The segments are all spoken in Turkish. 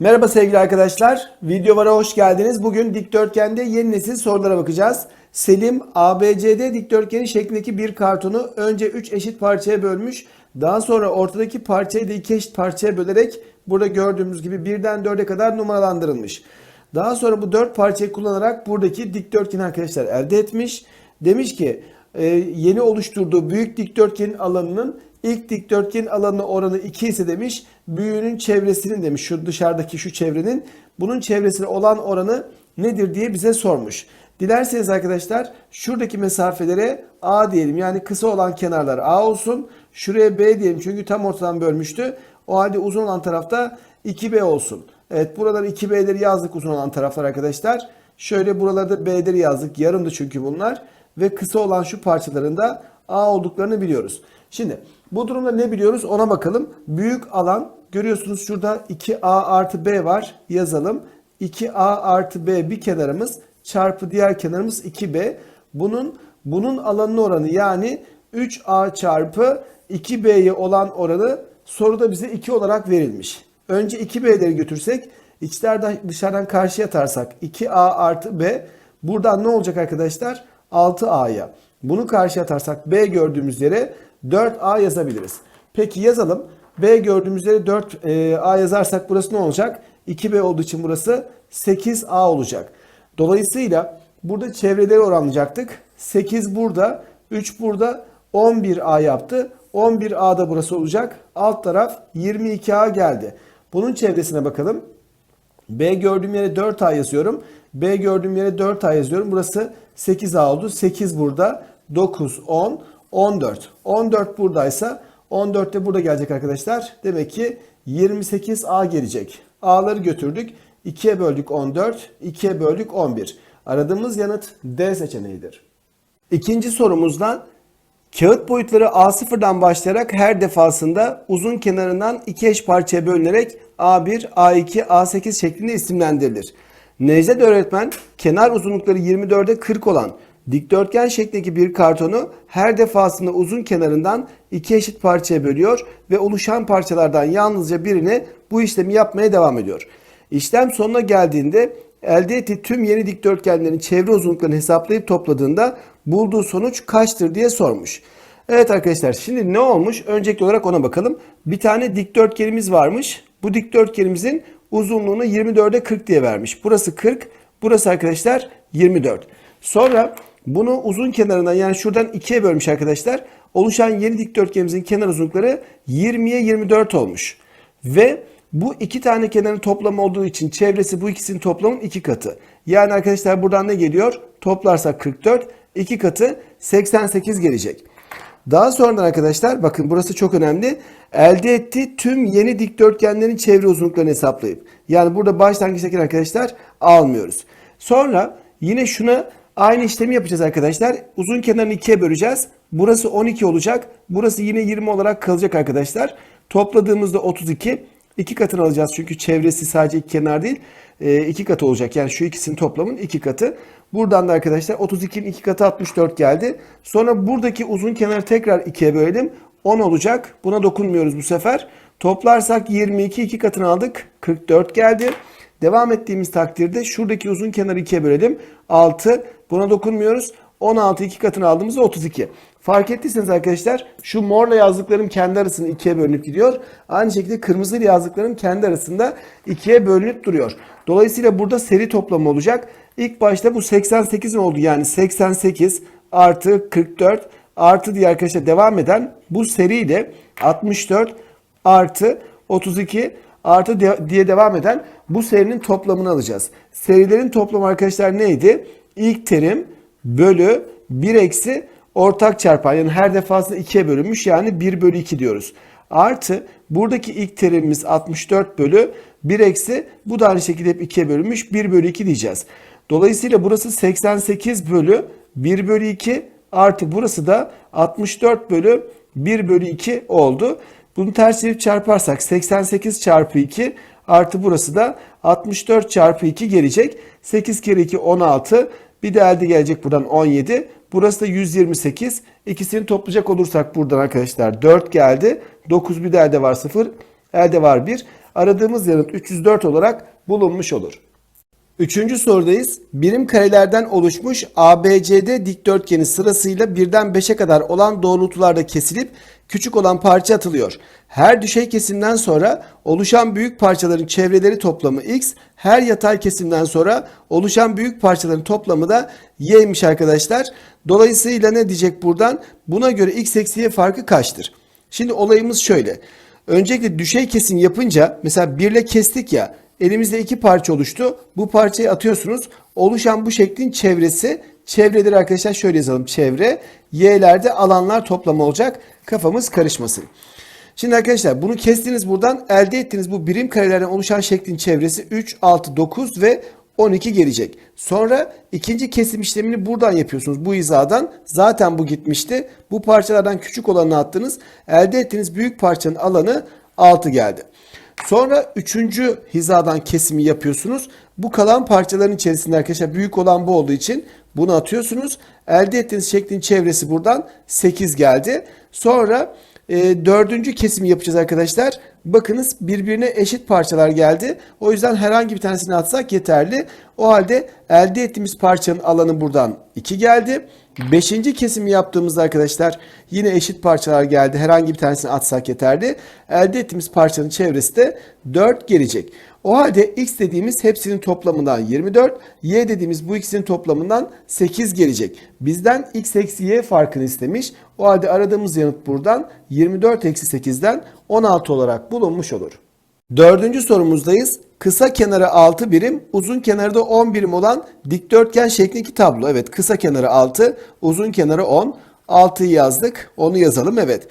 Merhaba sevgili arkadaşlar. Videolara hoş geldiniz. Bugün dikdörtgende yeni nesil sorulara bakacağız. Selim ABCD dikdörtgeni şeklindeki bir kartonu önce 3 eşit parçaya bölmüş. Daha sonra ortadaki parçayı da 2 eşit parçaya bölerek burada gördüğümüz gibi 1'den 4'e kadar numaralandırılmış. Daha sonra bu 4 parçayı kullanarak buradaki dikdörtgeni arkadaşlar elde etmiş. Demiş ki e, yeni oluşturduğu büyük dikdörtgenin alanının ilk dikdörtgenin alanı oranı 2 ise demiş. Büyüğünün çevresinin demiş şu dışarıdaki şu çevrenin bunun çevresine olan oranı nedir diye bize sormuş. Dilerseniz arkadaşlar şuradaki mesafelere A diyelim. Yani kısa olan kenarlar A olsun. Şuraya B diyelim çünkü tam ortadan bölmüştü. O halde uzun olan tarafta 2B olsun. Evet buraları 2B'leri yazdık uzun olan taraflar arkadaşlar. Şöyle buralarda B'leri yazdık. Yarımdı çünkü bunlar. Ve kısa olan şu parçaların da A olduklarını biliyoruz. Şimdi bu durumda ne biliyoruz ona bakalım. Büyük alan görüyorsunuz şurada 2A artı B var yazalım. 2A artı B bir kenarımız çarpı diğer kenarımız 2B. Bunun bunun alanın oranı yani 3A çarpı 2B'ye olan oranı soruda bize 2 olarak verilmiş. Önce 2B'leri götürsek içlerden dışarıdan karşıya atarsak 2A artı B buradan ne olacak arkadaşlar? 6A'ya. Bunu karşıya atarsak B gördüğümüz yere 4A yazabiliriz. Peki yazalım. B gördüğümüz yere 4A yazarsak burası ne olacak? 2B olduğu için burası 8A olacak. Dolayısıyla burada çevreleri oranlayacaktık. 8 burada, 3 burada, 11A yaptı. 11A'da burası olacak. Alt taraf 22A geldi. Bunun çevresine bakalım. B gördüğüm yere 4A yazıyorum. B gördüğüm yere 4A yazıyorum. Burası 8A oldu. 8 burada. 9, 10, 14. 14 buradaysa 14 de burada gelecek arkadaşlar. Demek ki 28A gelecek. A'ları götürdük. 2'ye böldük 14. 2'ye böldük 11. Aradığımız yanıt D seçeneğidir. İkinci sorumuzda Kağıt boyutları A0'dan başlayarak her defasında uzun kenarından iki eş parçaya bölünerek A1, A2, A8 şeklinde isimlendirilir. Necdet öğretmen kenar uzunlukları 24'e 40 olan dikdörtgen şeklindeki bir kartonu her defasında uzun kenarından iki eşit parçaya bölüyor ve oluşan parçalardan yalnızca birini bu işlemi yapmaya devam ediyor. İşlem sonuna geldiğinde elde ettiği tüm yeni dikdörtgenlerin çevre uzunluklarını hesaplayıp topladığında bulduğu sonuç kaçtır diye sormuş. Evet arkadaşlar şimdi ne olmuş? Öncelikli olarak ona bakalım. Bir tane dikdörtgenimiz varmış. Bu dikdörtgenimizin uzunluğunu 24'e 40 diye vermiş. Burası 40, burası arkadaşlar 24. Sonra bunu uzun kenarından yani şuradan 2'ye bölmüş arkadaşlar. Oluşan yeni dikdörtgenimizin kenar uzunlukları 20'ye 24 olmuş. Ve bu iki tane kenarın toplamı olduğu için çevresi bu ikisinin toplamının iki katı. Yani arkadaşlar buradan ne geliyor? Toplarsak 44, iki katı 88 gelecek. Daha sonradan arkadaşlar bakın burası çok önemli. Elde ettiği tüm yeni dikdörtgenlerin çevre uzunluklarını hesaplayıp. Yani burada başlangıçtaki arkadaşlar almıyoruz. Sonra yine şuna aynı işlemi yapacağız arkadaşlar. Uzun kenarını ikiye böleceğiz. Burası 12 olacak. Burası yine 20 olarak kalacak arkadaşlar. Topladığımızda 32. İki katını alacağız çünkü çevresi sadece iki kenar değil. E, iki katı olacak. Yani şu ikisinin toplamın iki katı. Buradan da arkadaşlar 32'nin iki katı 64 geldi. Sonra buradaki uzun kenarı tekrar ikiye bölelim. 10 olacak. Buna dokunmuyoruz bu sefer. Toplarsak 22 iki katını aldık. 44 geldi. Devam ettiğimiz takdirde şuradaki uzun kenarı ikiye bölelim. 6. Buna dokunmuyoruz. 16 iki katını aldığımızda 32. Fark ettiyseniz arkadaşlar şu morla yazdıklarım kendi arasında ikiye bölünüp gidiyor. Aynı şekilde kırmızıyla yazdıklarım kendi arasında ikiye bölünüp duruyor. Dolayısıyla burada seri toplamı olacak. İlk başta bu 88'in oldu yani 88 artı 44 artı diye arkadaşlar devam eden bu seriyle 64 artı 32 artı diye devam eden bu serinin toplamını alacağız. Serilerin toplamı arkadaşlar neydi? İlk terim bölü 1 eksi ortak çarpan yani her defasında 2'ye bölünmüş yani 1 bölü 2 diyoruz. Artı buradaki ilk terimimiz 64 bölü 1 eksi bu da aynı şekilde hep 2'ye bölünmüş 1 bölü 2 diyeceğiz. Dolayısıyla burası 88 bölü 1 bölü 2 artı burası da 64 bölü 1 bölü 2 oldu. Bunu ters çevirip çarparsak 88 çarpı 2 artı burası da 64 çarpı 2 gelecek. 8 kere 2 16 bir de elde gelecek buradan 17. Burası da 128. İkisini toplayacak olursak buradan arkadaşlar 4 geldi. 9 bir de elde var 0. Elde var 1. Aradığımız yanıt 304 olarak bulunmuş olur. Üçüncü sorudayız. Birim karelerden oluşmuş ABCD dikdörtgeni sırasıyla birden 5'e kadar olan doğrultularda kesilip küçük olan parça atılıyor. Her düşey kesimden sonra oluşan büyük parçaların çevreleri toplamı x, her yatay kesimden sonra oluşan büyük parçaların toplamı da y'ymiş arkadaşlar. Dolayısıyla ne diyecek buradan? Buna göre x eksi y farkı kaçtır? Şimdi olayımız şöyle. Öncelikle düşey kesim yapınca mesela birle kestik ya elimizde iki parça oluştu. Bu parçayı atıyorsunuz. Oluşan bu şeklin çevresi çevreleri arkadaşlar şöyle yazalım. Çevre y'lerde alanlar toplamı olacak. Kafamız karışmasın. Şimdi arkadaşlar bunu kestiniz buradan elde ettiğiniz bu birim karelerden oluşan şeklin çevresi 3, 6, 9 ve 12 gelecek. Sonra ikinci kesim işlemini buradan yapıyorsunuz. Bu hizadan zaten bu gitmişti. Bu parçalardan küçük olanı attınız. Elde ettiğiniz büyük parçanın alanı 6 geldi. Sonra üçüncü hizadan kesimi yapıyorsunuz. Bu kalan parçaların içerisinde arkadaşlar büyük olan bu olduğu için bunu atıyorsunuz. Elde ettiğiniz şeklin çevresi buradan 8 geldi. Sonra e, dördüncü kesimi yapacağız arkadaşlar. Bakınız birbirine eşit parçalar geldi. O yüzden herhangi bir tanesini atsak yeterli. O halde elde ettiğimiz parçanın alanı buradan 2 geldi. Beşinci kesimi yaptığımızda arkadaşlar yine eşit parçalar geldi. Herhangi bir tanesini atsak yeterli. Elde ettiğimiz parçanın çevresi de 4 gelecek. O halde x dediğimiz hepsinin toplamından 24, y dediğimiz bu ikisinin toplamından 8 gelecek. Bizden x eksi y farkını istemiş. O halde aradığımız yanıt buradan 24 eksi 8'den 16 olarak bulunmuş olur. Dördüncü sorumuzdayız. Kısa kenarı 6 birim, uzun kenarı da 10 birim olan dikdörtgen şeklindeki tablo. Evet kısa kenarı 6, uzun kenarı 10. 6'yı yazdık, onu yazalım evet.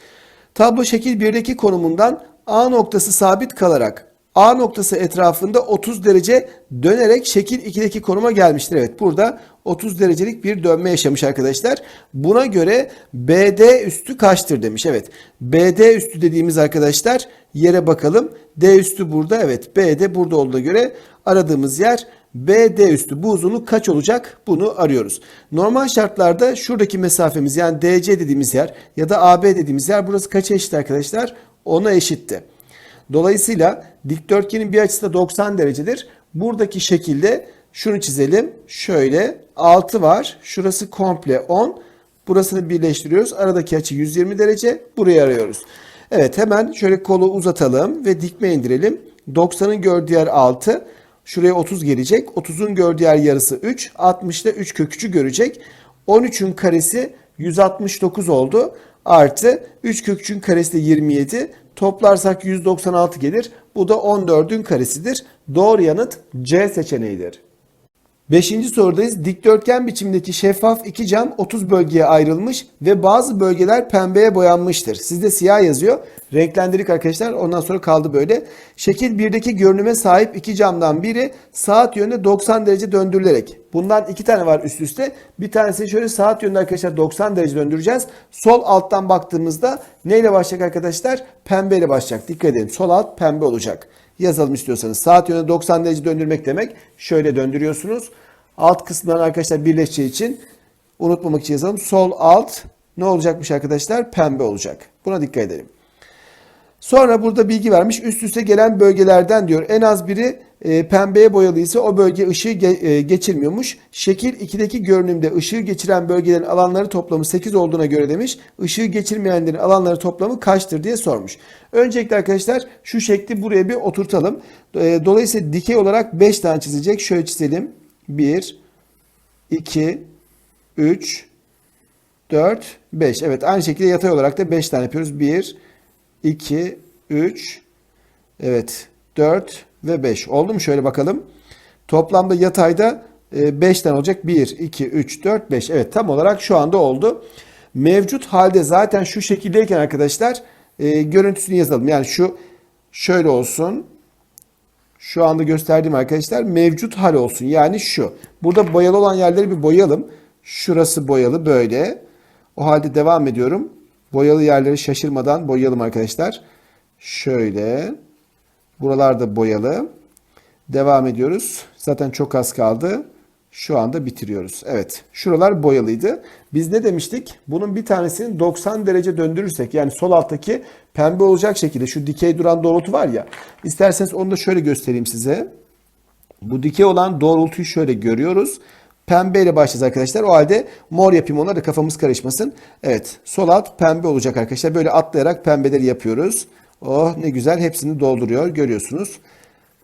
Tablo şekil 1'deki konumundan A noktası sabit kalarak A noktası etrafında 30 derece dönerek şekil 2'deki konuma gelmiştir. Evet burada 30 derecelik bir dönme yaşamış arkadaşlar. Buna göre BD üstü kaçtır demiş. Evet BD üstü dediğimiz arkadaşlar yere bakalım. D üstü burada evet BD burada olduğuna göre aradığımız yer BD üstü bu uzunluk kaç olacak? Bunu arıyoruz. Normal şartlarda şuradaki mesafemiz yani DC dediğimiz yer ya da AB dediğimiz yer burası kaça eşit arkadaşlar? 10'a eşitti. Dolayısıyla dikdörtgenin bir açısı da 90 derecedir. Buradaki şekilde şunu çizelim. Şöyle 6 var. Şurası komple 10. Burasını birleştiriyoruz. Aradaki açı 120 derece. Burayı arıyoruz. Evet hemen şöyle kolu uzatalım ve dikme indirelim. 90'ın gördüğü yer 6. Şuraya 30 gelecek. 30'un gördüğü yer yarısı 3. 60'da 3 kök 3'ü görecek. 13'ün karesi 169 oldu. Artı 3 kök 3'ün karesi de 27. Toplarsak 196 gelir. Bu da 14'ün karesidir. Doğru yanıt C seçeneğidir. Beşinci sorudayız. Dikdörtgen biçimdeki şeffaf iki cam 30 bölgeye ayrılmış ve bazı bölgeler pembeye boyanmıştır. Sizde siyah yazıyor. Renklendirdik arkadaşlar. Ondan sonra kaldı böyle. Şekil 1'deki görünüme sahip iki camdan biri saat yönünde 90 derece döndürülerek. Bundan iki tane var üst üste. Bir tanesi şöyle saat yönünde arkadaşlar 90 derece döndüreceğiz. Sol alttan baktığımızda neyle başlayacak arkadaşlar? Pembe ile başlayacak. Dikkat edin. Sol alt pembe olacak yazalım istiyorsanız. Saat yönünde 90 derece döndürmek demek. Şöyle döndürüyorsunuz. Alt kısımdan arkadaşlar birleşeceği için unutmamak için yazalım. Sol alt ne olacakmış arkadaşlar? Pembe olacak. Buna dikkat edelim. Sonra burada bilgi vermiş. Üst üste gelen bölgelerden diyor en az biri e, pembeye boyalıysa o bölge ışığı ge- e, geçirmiyormuş. Şekil 2'deki görünümde ışığı geçiren bölgelerin alanları toplamı 8 olduğuna göre demiş. Işığı geçirmeyenlerin alanları toplamı kaçtır diye sormuş. Öncelikle arkadaşlar şu şekli buraya bir oturtalım. E, dolayısıyla dikey olarak 5 tane çizecek. Şöyle çizelim. 1 2 3 4 5. Evet aynı şekilde yatay olarak da 5 tane yapıyoruz. 1 2 3 Evet 4 ve 5. Oldu mu? Şöyle bakalım. Toplamda yatayda 5 tane olacak. 1, 2, 3, 4, 5. Evet tam olarak şu anda oldu. Mevcut halde zaten şu şekildeyken arkadaşlar e, görüntüsünü yazalım. Yani şu şöyle olsun. Şu anda gösterdiğim arkadaşlar mevcut hal olsun. Yani şu. Burada boyalı olan yerleri bir boyayalım. Şurası boyalı böyle. O halde devam ediyorum. Boyalı yerleri şaşırmadan boyayalım arkadaşlar. Şöyle. Buralar da boyalı. Devam ediyoruz. Zaten çok az kaldı. Şu anda bitiriyoruz. Evet. Şuralar boyalıydı. Biz ne demiştik? Bunun bir tanesini 90 derece döndürürsek yani sol alttaki pembe olacak şekilde şu dikey duran doğrultu var ya. İsterseniz onu da şöyle göstereyim size. Bu dikey olan doğrultuyu şöyle görüyoruz. Pembe ile başlayacağız arkadaşlar. O halde mor yapayım onları da kafamız karışmasın. Evet sol alt pembe olacak arkadaşlar. Böyle atlayarak pembeleri yapıyoruz. Oh ne güzel hepsini dolduruyor görüyorsunuz.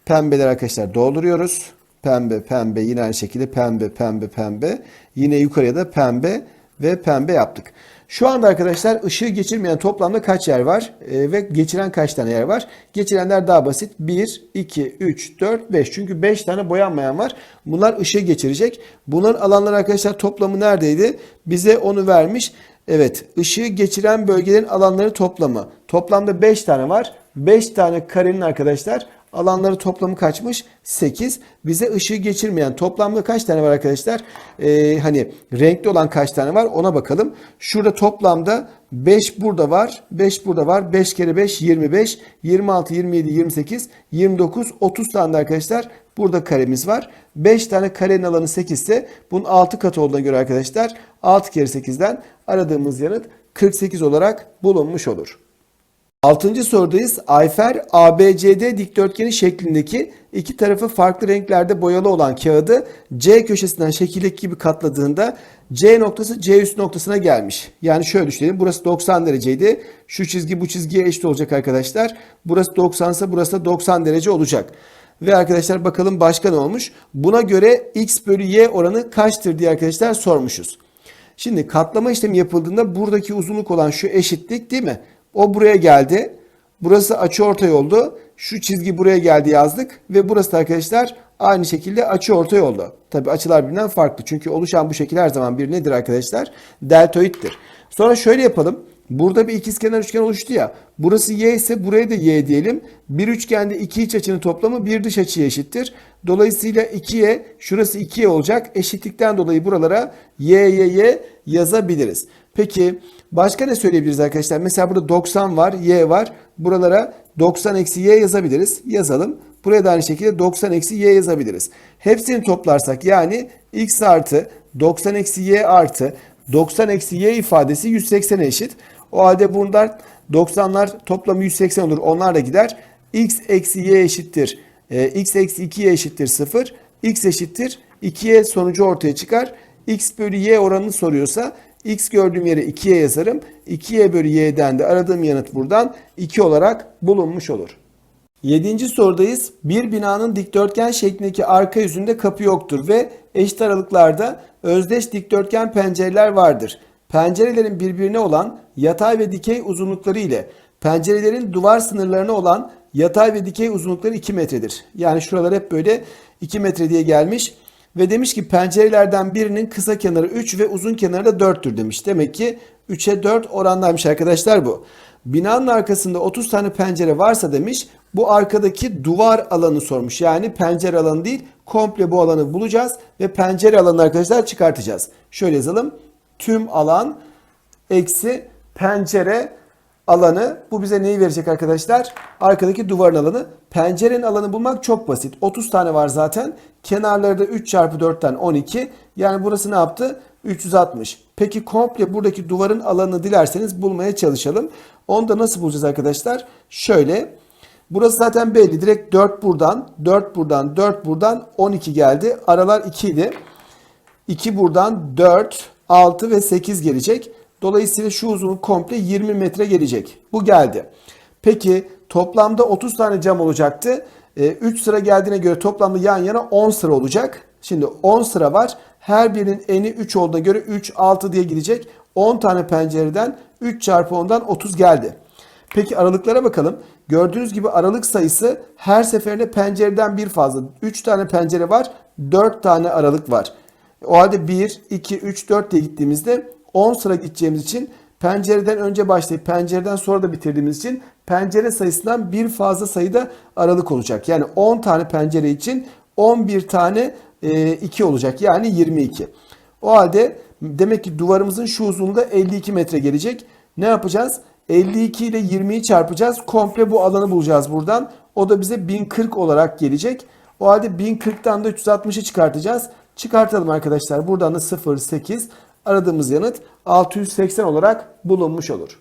Pembeler arkadaşlar dolduruyoruz. Pembe pembe yine aynı şekilde pembe pembe pembe. Yine yukarıya da pembe ve pembe yaptık. Şu anda arkadaşlar ışığı geçirmeyen toplamda kaç yer var Ee, ve geçiren kaç tane yer var? Geçirenler daha basit. 1, 2, 3, 4, 5. Çünkü 5 tane boyanmayan var. Bunlar ışığı geçirecek. Bunların alanları arkadaşlar toplamı neredeydi? Bize onu vermiş. Evet ışığı geçiren bölgelerin alanları toplamı. Toplamda 5 tane var. 5 tane karenin arkadaşlar alanları toplamı kaçmış? 8. Bize ışığı geçirmeyen toplamda kaç tane var arkadaşlar? Ee, hani renkli olan kaç tane var ona bakalım. Şurada toplamda 5 burada var. 5 burada var. 5 kere 5 25. 26, 27, 28, 29, 30 tane de arkadaşlar burada karemiz var. 5 tane karenin alanı 8 ise bunun 6 katı olduğuna göre arkadaşlar 6 kere 8'den aradığımız yanıt 48 olarak bulunmuş olur. Altıncı sorudayız. Ayfer ABCD dikdörtgeni şeklindeki iki tarafı farklı renklerde boyalı olan kağıdı C köşesinden şekildeki gibi katladığında C noktası C üst noktasına gelmiş. Yani şöyle düşünelim. Burası 90 dereceydi. Şu çizgi bu çizgiye eşit olacak arkadaşlar. Burası 90 ise burası da 90 derece olacak. Ve arkadaşlar bakalım başka ne olmuş? Buna göre x bölü y oranı kaçtır diye arkadaşlar sormuşuz. Şimdi katlama işlemi yapıldığında buradaki uzunluk olan şu eşitlik değil mi? O buraya geldi. Burası açıortay oldu. Şu çizgi buraya geldi yazdık. Ve burası da arkadaşlar aynı şekilde açıortay oldu. Tabi açılar birbirinden farklı. Çünkü oluşan bu şekil her zaman bir nedir arkadaşlar? Deltoittir. Sonra şöyle yapalım. Burada bir ikizkenar üçgen oluştu ya. Burası y ise buraya da y diyelim. Bir üçgende iki iç açının toplamı bir dış açıya eşittir. Dolayısıyla 2y şurası 2y olacak. Eşitlikten dolayı buralara y y y yazabiliriz. Peki başka ne söyleyebiliriz arkadaşlar? Mesela burada 90 var, y var. Buralara 90 eksi y yazabiliriz. Yazalım. Buraya da aynı şekilde 90 eksi y yazabiliriz. Hepsini toplarsak yani x artı 90 eksi y artı 90 eksi y ifadesi 180'e eşit. O halde bunlar 90'lar toplamı 180 olur. Onlar da gider. x eksi y eşittir. E, x eksi 2y eşittir 0. x eşittir 2y sonucu ortaya çıkar. x bölü y oranını soruyorsa x gördüğüm yere 2y yazarım. 2y bölü y'den de aradığım yanıt buradan 2 olarak bulunmuş olur. Yedinci sorudayız. Bir binanın dikdörtgen şeklindeki arka yüzünde kapı yoktur ve eşit aralıklarda özdeş dikdörtgen pencereler vardır. Pencerelerin birbirine olan yatay ve dikey uzunlukları ile pencerelerin duvar sınırlarına olan yatay ve dikey uzunlukları 2 metredir. Yani şuralar hep böyle 2 metre diye gelmiş. Ve demiş ki pencerelerden birinin kısa kenarı 3 ve uzun kenarı da 4'tür demiş. Demek ki 3'e 4 orandaymış arkadaşlar bu. Binanın arkasında 30 tane pencere varsa demiş bu arkadaki duvar alanı sormuş. Yani pencere alanı değil komple bu alanı bulacağız ve pencere alanını arkadaşlar çıkartacağız. Şöyle yazalım. Tüm alan eksi pencere alanı. Bu bize neyi verecek arkadaşlar? Arkadaki duvarın alanı. Pencerenin alanı bulmak çok basit. 30 tane var zaten. Kenarları da 3 çarpı 4'ten 12. Yani burası ne yaptı? 360. Peki komple buradaki duvarın alanını dilerseniz bulmaya çalışalım. Onu da nasıl bulacağız arkadaşlar? Şöyle. Burası zaten belli. Direkt 4 buradan, 4 buradan, 4 buradan 12 geldi. Aralar 2 idi. 2 buradan 4, 6 ve 8 gelecek. Dolayısıyla şu uzunluk komple 20 metre gelecek. Bu geldi. Peki toplamda 30 tane cam olacaktı. 3 sıra geldiğine göre toplamda yan yana 10 sıra olacak. Şimdi 10 sıra var. Her birinin eni 3 olduğuna göre 3, 6 diye gidecek. 10 tane pencereden 3 çarpı 10'dan 30 geldi. Peki aralıklara bakalım. Gördüğünüz gibi aralık sayısı her seferinde pencereden bir fazla. 3 tane pencere var. 4 tane aralık var. O halde 1, 2, 3, 4 diye gittiğimizde 10 sıra gideceğimiz için pencereden önce başlayıp pencereden sonra da bitirdiğimiz için pencere sayısından bir fazla sayıda aralık olacak. Yani 10 tane pencere için 11 tane 2 olacak. Yani 22. O halde demek ki duvarımızın şu uzunluğu da 52 metre gelecek. Ne yapacağız? 52 ile 20'yi çarpacağız. Komple bu alanı bulacağız buradan. O da bize 1040 olarak gelecek. O halde 1040'tan da 360'ı çıkartacağız. Çıkartalım arkadaşlar. Buradan da 0, 8. Aradığımız yanıt 680 olarak bulunmuş olur.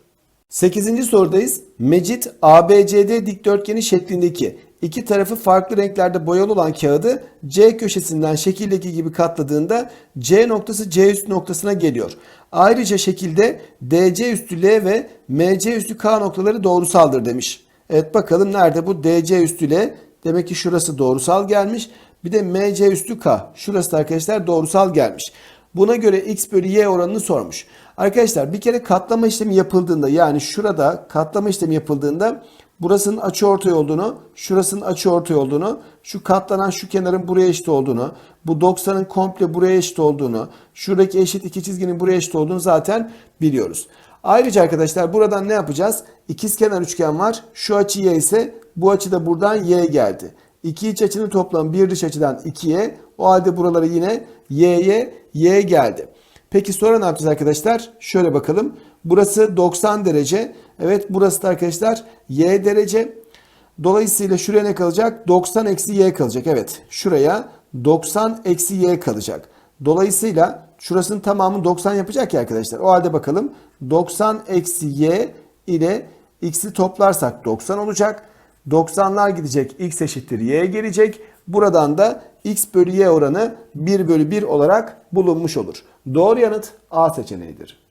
8. sorudayız. Mecit ABCD dikdörtgeni şeklindeki iki tarafı farklı renklerde boyalı olan kağıdı C köşesinden şekildeki gibi katladığında C noktası C üstü noktasına geliyor. Ayrıca şekilde DC üstü L ve MC üstü K noktaları doğrusaldır demiş. Evet bakalım nerede bu DC üstü L? Demek ki şurası doğrusal gelmiş. Bir de MC üstü K. Şurası da arkadaşlar doğrusal gelmiş. Buna göre x bölü y oranını sormuş. Arkadaşlar bir kere katlama işlemi yapıldığında yani şurada katlama işlemi yapıldığında burasının açıortay olduğunu, şurasının açıortay olduğunu, şu katlanan şu kenarın buraya eşit olduğunu, bu 90'ın komple buraya eşit olduğunu, şuradaki eşit iki çizginin buraya eşit olduğunu zaten biliyoruz. Ayrıca arkadaşlar buradan ne yapacağız? İkizkenar üçgen var. Şu açı y ise bu açı da buradan y geldi. İki iç açının toplamı bir dış açıdan 2'ye. O halde buralara yine y'ye y geldi. Peki sonra ne yapacağız arkadaşlar? Şöyle bakalım. Burası 90 derece. Evet burası da arkadaşlar y derece. Dolayısıyla şuraya ne kalacak? 90 eksi y kalacak. Evet şuraya 90 eksi y kalacak. Dolayısıyla şurasının tamamı 90 yapacak ya arkadaşlar. O halde bakalım 90 eksi y ile x'i toplarsak 90 olacak. 90'lar gidecek x eşittir y gelecek. Buradan da x bölü y oranı 1 bölü 1 olarak bulunmuş olur. Doğru yanıt A seçeneğidir.